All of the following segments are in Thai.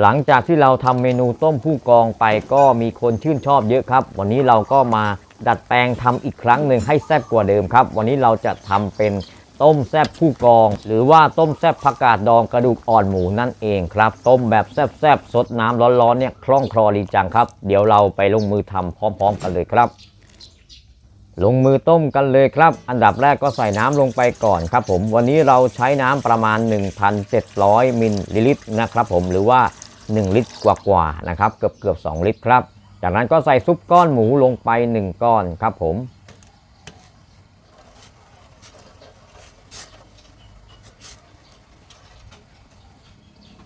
หลังจากที่เราทำเมนูต้มผู้กองไปก็มีคนชื่นชอบเยอะครับ วันนี้เราก็มาดัดแปลงทำอีกครั้งหนึ่งให้แซ่บกว่าเดิมครับ วันนี้เราจะทำเป็นต้มแซ่บผู้กอง หรือว่าต้มแซ่บผักกาดดองกระดูกอ่อนหมูนั่นเองครับ ต้มแบบแซ่บๆสดน้ำร้อนๆเนี่ยคล่องคลอดีจังครับ เดี๋ยวเราไปลงมือทำพร้อม ๆ กันเลยครับ ลงมือต้มกันเลยครับ อันดับแรกก็ใส่น้ำลงไปก่อนครับผมวันนี้เราใช้น้ำประมาณ 1,700มิลลิลิตรนะครับผมหรือว่า 1 ลิตรกว่าๆนะครับเกือบเกือบ2ลิตรครับ จากนั้นก็ใส่ซุปก้อนหมูลงไป 1 ก้อนครับผม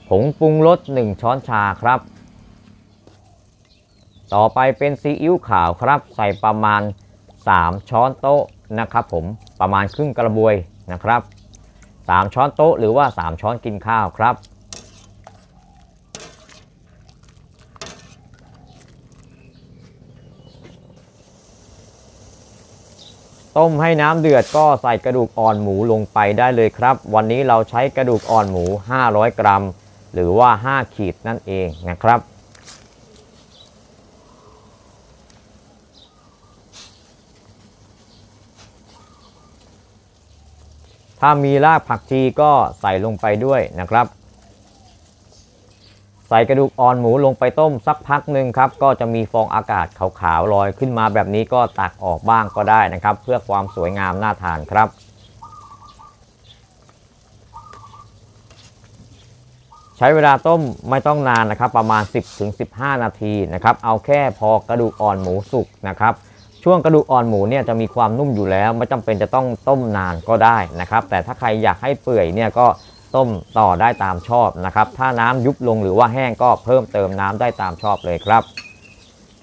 ผงปรุงรส1 ช้อนชาครับ ต่อไปเป็นซีอิ๊วขาวครับ ใส่ประมาณ 3 ช้อนโต๊ะนะครับผมประมาณครึ่งกระบวยนะครับ 3 ช้อนโต๊ะหรือว่า 3 ช้อนกินข้าวครับ ต้มให้น้ำเดือดก็ใส่กระดูกอ่อนหมูลงไปได้เลยครับ วันนี้เราใช้กระดูกอ่อนหมู 500 กรัม หรือว่า 5 ขีดนั่นเองนะครับ ถ้ามีรากผักชีก็ใส่ลงไปด้วยนะครับ ใส่กระดูกอ่อนหมูลงไปต้มสักพักหนึ่งครับ ก็จะมีฟองอากาศขาวๆลอยขึ้นมาแบบนี้ก็ตักออกบ้างก็ได้นะครับ เพื่อความสวยงามน่าทานครับใช้เวลาต้มไม่ต้องนานนะครับ ประมาณ 10-15 นาทีนะครับ เอาแค่พอกระดูกอ่อนหมูสุกนะครับ ช่วงกระดูกอ่อนหมูเนี่ยจะมีความนุ่มอยู่แล้ว ไม่จำเป็นจะต้องต้มนานก็ได้นะครับ แต่ถ้าใครอยากให้เปื่อยเนี่ยก็ ต้มต่อได้ตามชอบนะครับ ถ้าน้ำยุบลงหรือว่าแห้งก็เพิ่มเติมน้ำได้ตามชอบเลยครับ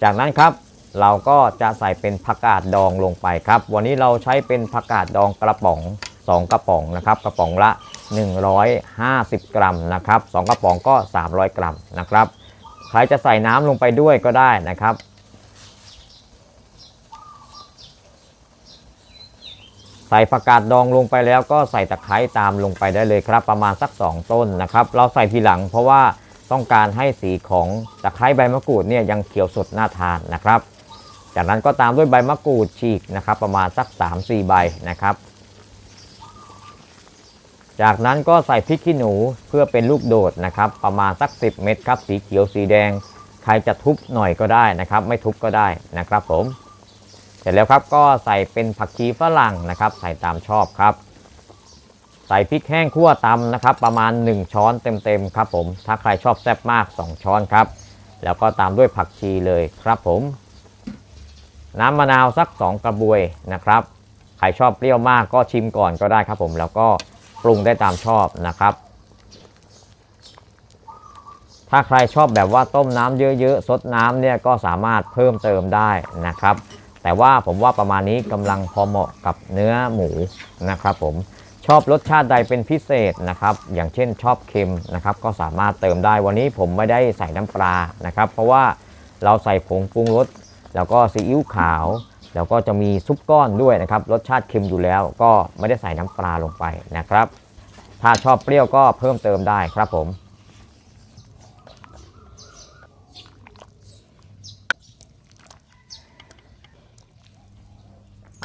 จากนั้นครับเราก็จะใส่เป็นผักกาดดองลงไปครับ วันนี้เราใช้เป็นผักกาดดองกระป๋อง 2 กระป๋องนะครับ กระป๋องละ 150 กรัมนะครับ 2 กระป๋องก็ 300 กรัมนะครับ ใครจะใส่น้ำลงไปด้วยก็ได้นะครับ ใส่ผักกาดดองลงไปแล้วก็ใส่ตะไคร้ตามลงไปได้เลยครับ ประมาณสัก 2 ต้นนะครับ เราใส่ทีหลังเพราะว่าต้องการให้สีของตะไคร้ใบมะกรูดเนี่ยยังเขียวสดน่าทานนะครับ จากนั้นก็ตามด้วยใบมะกรูดฉีกนะครับ ประมาณสัก 3-4 ใบนะครับ จากนั้นก็ใส่พริกขี้หนูเพื่อเป็นลูกโดดนะครับ ประมาณสัก 10 เม็ดครับ สีเขียวสีแดง ใครจะทุบหน่อยก็ได้นะครับ ไม่ทุบก็ได้นะครับผม เสร็จแล้วครับก็ใส่เป็นผักชีฝรั่งนะครับ ใส่ตามชอบครับ ใส่พริกแห้งคั่วตำนะครับ ประมาณ 1 ช้อนเต็มๆครับผม ถ้าใครชอบแซ่บมาก 2 ช้อนครับ แล้วก็ตามด้วยผักชีเลยครับผม น้ำมะนาวสัก 2 กระบวยนะครับ ใครชอบเปรี้ยวมากก็ชิมก่อนก็ได้ครับผม แล้วก็ปรุงได้ตามชอบนะครับถ้าใครชอบแบบว่าต้มน้ำเยอะๆซดน้ำเนี่ยก็สามารถเพิ่มเติมได้นะครับ แต่ว่าผมว่าประมาณนี้กำลังพอเหมาะกับเนื้อหมูนะครับผมชอบรสชาติใดเป็นพิเศษนะครับ อย่างเช่นชอบเค็มนะครับ ก็สามารถเติมได้วันนี้ผมไม่ได้ใส่น้ำปลานะครับ เพราะว่าเราใส่ผงปรุงรสแล้วก็ซีอิ๊วขาว แล้วก็จะมีซุปก้อนด้วยนะครับ รสชาติเค็มอยู่แล้ว ก็ไม่ได้ใส่น้ำปลาลงไปนะครับ ถ้าชอบเปรี้ยวก็เพิ่มเติมได้ครับผม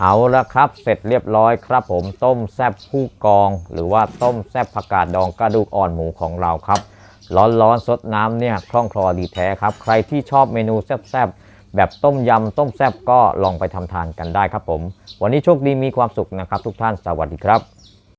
เอาละครับ เสร็จเรียบร้อยครับผมต้มแซบผู้กอง หรือว่าต้มแซบผักกาดดองกระดูกอ่อนหมูของเราครับ ร้อนๆซดน้ำเนี่ยคล่องคลอดีแท้ครับ ใครที่ชอบเมนูแซบๆแบบต้มยำต้มแซบก็ลองไปทำทานกันได้ครับผม วันนี้โชคดีมีความสุขนะครับ ทุกท่านสวัสดีครับ